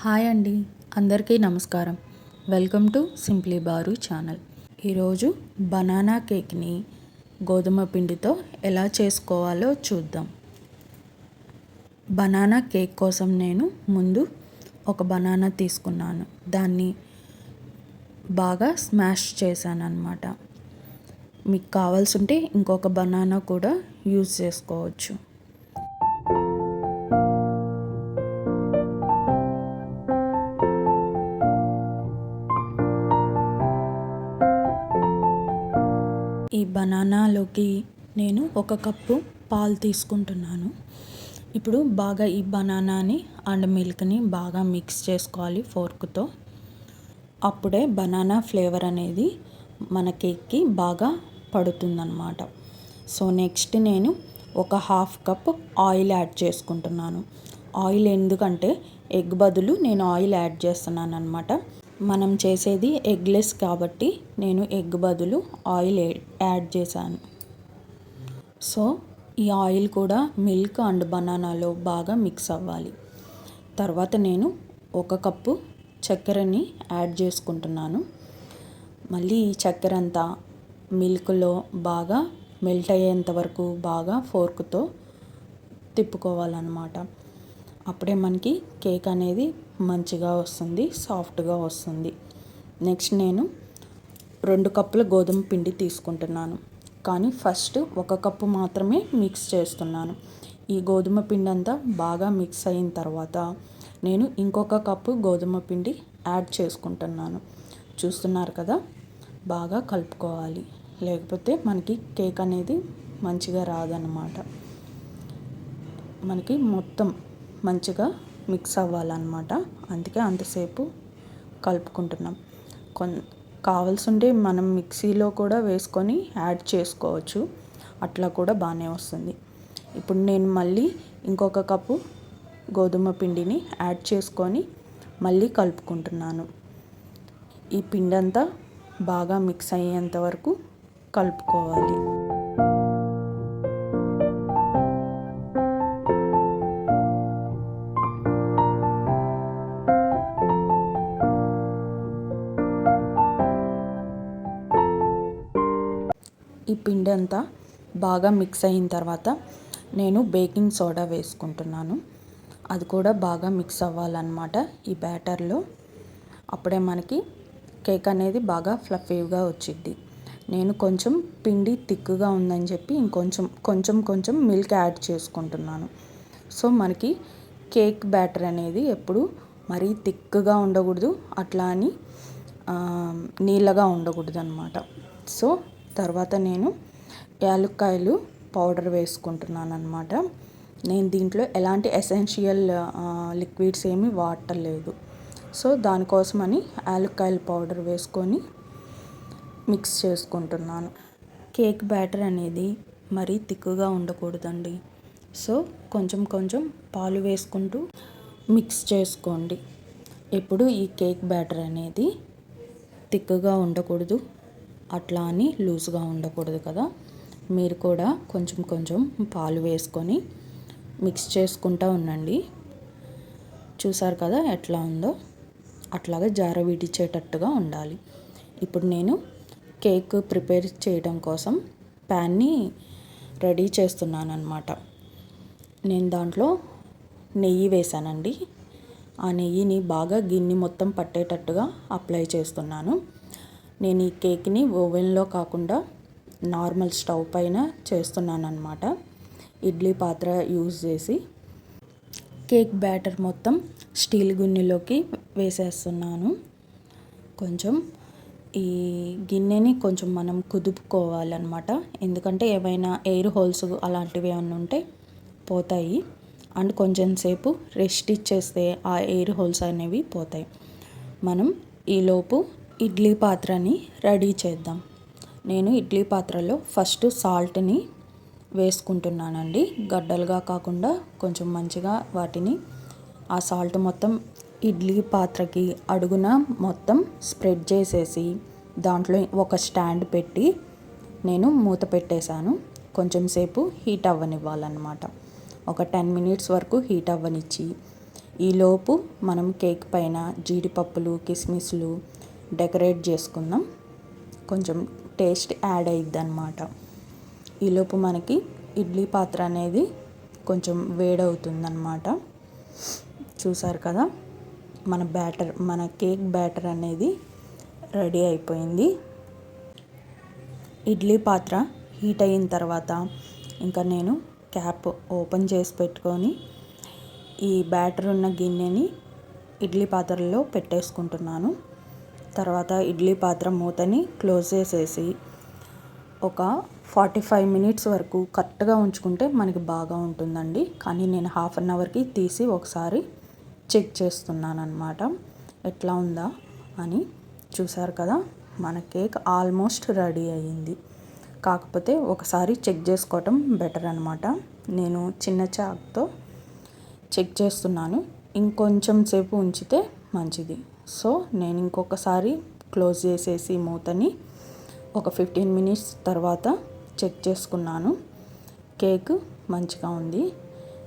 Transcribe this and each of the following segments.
Hi అండి అందరికీ నమస్కారం. వెల్కమ్ టు సింప్లీ బారు ఛానల్. ఈరోజు బనానా కేక్ని గోధుమ పిండితో ఎలా చేసుకోవాలో చూద్దాం. బనానా కేక్ కోసం నేను ముందు ఒక బనానా తీసుకున్నాను. దాన్ని బాగా స్మాష్ చేశాను అనమాట మీకు కావాల్సి ఉంటే ఇంకొక బనానా కూడా యూజ్ చేసుకోవచ్చు. బనానాలోకి నేను ఒక కప్పు పాలు తీసుకుంటున్నాను. ఇప్పుడు బాగా ఈ బనానాని అండ్ మిల్క్ని బాగా మిక్స్ చేసుకోవాలి ఫోర్క్తో. అప్పుడే బనానా ఫ్లేవర్ అనేది మన కేక్కి బాగా పడుతుందన్నమాట. సో నెక్స్ట్ నేను ఒక హాఫ్ కప్ ఆయిల్ యాడ్ చేసుకుంటున్నాను. ఆయిల్ ఎందుకంటే ఎగ్ బదులు నేను ఆయిల్ యాడ్ చేస్తున్నాను అనమాట మనం చేసేది ఎగ్లెస్ కాబట్టి నేను ఎగ్ బదులు ఆయిల్ యాడ్ చేశాను. సో ఈ ఆయిల్ కూడా మిల్క్ అండ్ బనానాలో బాగా మిక్స్ అవ్వాలి. తర్వాత నేను ఒక కప్పు చక్కెరని యాడ్ చేసుకుంటున్నాను. మళ్ళీ ఈ చక్కెర అంతా మిల్క్లో బాగా మెల్ట్ అయ్యేంత వరకు బాగా ఫోర్క్తో తిప్పుకోవాలన్నమాట. అప్పుడే మనకి కేక్ అనేది మంచిగా వస్తుంది సాఫ్ట్గా వస్తుంది. నెక్స్ట్ నేను రెండు కప్పుల గోధుమ పిండి తీసుకుంటున్నాను. కానీ ఫస్ట్ ఒక కప్పు మాత్రమే మిక్స్ చేస్తున్నాను. ఈ గోధుమ పిండి అంతా బాగా మిక్స్ అయిన తర్వాత నేను ఇంకొక కప్పు గోధుమ పిండి యాడ్ చేసుకుంటున్నాను. చూస్తున్నారు కదా? బాగా కలుపుకోవాలి. లేకపోతే మనకి కేక్ అనేది మంచిగా రాదన్నమాట. మనకి మొత్తం మంచిగా మిక్స్ అవ్వాలన్నమాట. అందుకే అంతసేపు కలుపుకుంటున్నాం. కొన్ కావాల్సింటే మనం మిక్సీలో కూడా వేసుకొని యాడ్ చేసుకోవచ్చు. అట్లా కూడా బాగానే వస్తుంది. ఇప్పుడు నేను మళ్ళీ ఇంకొక కప్పు గోధుమ పిండిని యాడ్ చేసుకొని మళ్ళీ కలుపుకుంటున్నాను. ఈ పిండి అంతా బాగా మిక్స్ అయ్యేంత వరకు కలుపుకోవాలి. ఈ పిండి అంతా బాగా మిక్స్ అయిన తర్వాత నేను బేకింగ్ సోడా వేసుకుంటున్నాను. అది కూడా బాగా మిక్స్ అవ్వాలన్నమాట ఈ బ్యాటర్లో. అప్పుడే మనకి కేక్ అనేది బాగా ఫ్లఫీగా వచ్చిద్ది. నేను కొంచెం పిండి థిక్గా ఉందని చెప్పి ఇంకొంచెం కొంచెం కొంచెం మిల్క్ యాడ్ చేసుకుంటున్నాను. సో మనకి కేక్ బ్యాటర్ అనేది ఎప్పుడు మరీ థిక్గా ఉండకూడదు. అట్లా అని నీళ్ళగా ఉండకూడదు అనమాట సో తర్వాత నేను యాలక్కాయలు పౌడర్ వేసుకుంటున్నాను అనమాట నేను దీంట్లో ఎలాంటి ఎసెన్షియల్ లిక్విడ్స్ ఏమీ వాడటలేదు సో దానికోసమని యాలక్కాయల పౌడర్ వేసుకొని మిక్స్ చేసుకుంటున్నాను. కేక్ బ్యాటర్ అనేది మరీ తిక్కుగా ఉండకూడదండి. సో కొంచెం కొంచెం పాలు వేసుకుంటూ మిక్స్ చేసుకోండి. ఎప్పుడు ఈ కేక్ బ్యాటర్ అనేది తిక్కుగా ఉండకూడదు. అట్లా అని లూజ్గా ఉండకూడదు కదా. మీరు కూడా కొంచెం కొంచెం పాలు వేసుకొని మిక్స్ చేసుకుంటూ ఉండండి. చూసారు కదా ఎట్లా ఉందో? అట్లాగా జార విడిచేటట్టుగా ఉండాలి. ఇప్పుడు నేను కేక్ ప్రిపేర్ చేయడం కోసం ప్యాన్ని రెడీ చేస్తున్నాను అనమాట నేను దాంట్లో నెయ్యి వేసానండి ఆ నెయ్యిని బాగా గిన్నె మొత్తం పట్టేటట్టుగా అప్లై చేస్తున్నాను. నేను ఈ కేక్ని ఓవెన్లో కాకుండా నార్మల్ స్టవ్ పైన చేస్తున్నాను అనమాట ఇడ్లీ పాత్ర యూజ్ చేసి కేక్ బ్యాటర్ మొత్తం స్టీల్ గిన్నెలోకి వేసేస్తున్నాను. కొంచెం ఈ గిన్నెని కొంచెం మనం కుదుపుకోవాలన్నమాట. ఎందుకంటే ఏమైనా ఎయిర్ హోల్స్ అలాంటివి ఏమైనా ఉంటే పోతాయి. అండ్ కొంచెం సేపు రెస్ట్ ఇచ్చేస్తే ఆ ఎయిర్ హోల్స్ అనేవి పోతాయి. మనం ఈలోపు ఇడ్లీ పాత్రని రెడీ చేద్దాం. నేను ఇడ్లీ పాత్రలో ఫస్ట్ సాల్ట్ని వేసుకుంటున్నానండి. గడ్డలుగా కాకుండా కొంచెం మంచిగా వాటిని ఆ సాల్ట్ మొత్తం ఇడ్లీ పాత్రకి అడుగున మొత్తం స్ప్రెడ్ చేసేసి దాంట్లో ఒక స్టాండ్ పెట్టి నేను మూత పెట్టేశాను. కొంచెం సేపు హీట్ అవ్వనివ్వాలన్నమాట. ఒక టెన్ మినిట్స్ వరకు హీట్ అవ్వనిచ్చి ఈలోపు మనం కేక్ పైన జీడిపప్పులు కిస్మిస్లు డెకరేట్ చేసుకుందాం. కొంచెం టేస్ట్ యాడ్ అయిద్ది అనమాట ఈలోపు మనకి ఇడ్లీ పాత్ర అనేది కొంచెం వేడవుతుందన్నమాట. చూసారు కదా? మన బ్యాటర్ మన కేక్ బ్యాటర్ అనేది రెడీ అయిపోయింది. ఇడ్లీ పాత్ర హీట్ అయిన తర్వాత ఇంకా నేను క్యాప్ ఓపెన్ చేసి పెట్టుకొని ఈ బ్యాటర్ ఉన్న గిన్నెని ఇడ్లీ పాత్రలో పెట్టేసుకుంటున్నాను. తర్వాత ఇడ్లీ పాత్ర మూతని క్లోజ్ చేసేసి ఒక ఫార్టీ ఫైవ్ మినిట్స్ వరకు కరెక్ట్గా ఉంచుకుంటే మనకి బాగా ఉంటుందండి. కానీ నేను హాఫ్ అన్ అవర్కి తీసి ఒకసారి చెక్ చేస్తున్నాను అనమాట ఎట్లా ఉందా అని చూసారు కదా మన కేక్ ఆల్మోస్ట్ రెడీ అయ్యింది. కాకపోతే ఒకసారి చెక్ చేసుకోవటం బెటర్ అనమాట నేను చిన్న చాక్తో చెక్ చేస్తున్నాను. ఇంకొంచెం సేపు ఉంచితే మంచిది. సో నేను ఇంకొకసారి క్లోజ్ చేసేసి మూతని ఒక ఫిఫ్టీన్ మినిట్స్ తర్వాత చెక్ చేసుకున్నాను. కేక్ మంచిగా ఉంది.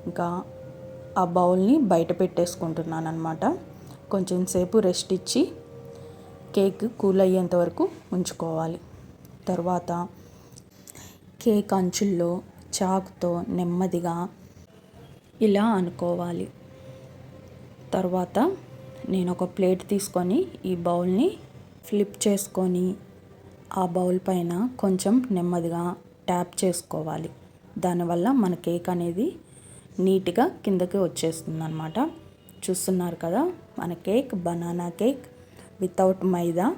ఇంకా ఆ బౌల్ని బయట పెట్టేసుకుంటున్నాను అనమాట కొంచెం సేపు రెస్ట్ ఇచ్చి కేక్ కూల్ అయ్యేంత వరకు ఉంచుకోవాలి. తర్వాత కేక్ అంచుల్లో చాకుతో నెమ్మదిగా ఇలా అనుకోవాలి. తర్వాత నేను ఒక ప్లేట్ తీసుకొని ఈ బౌల్ని ఫ్లిప్ చేసుకొని ఆ బౌల్ పైన కొంచెం నెమ్మదిగా ట్యాప్ చేసుకోవాలి. దానివల్ల మన కేక్ అనేది నీట్గా కిందకి వచ్చేస్తుంది అనమాట చూస్తున్నారు కదా మన cake banana cake without maida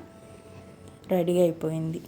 ready అయిపోయింది.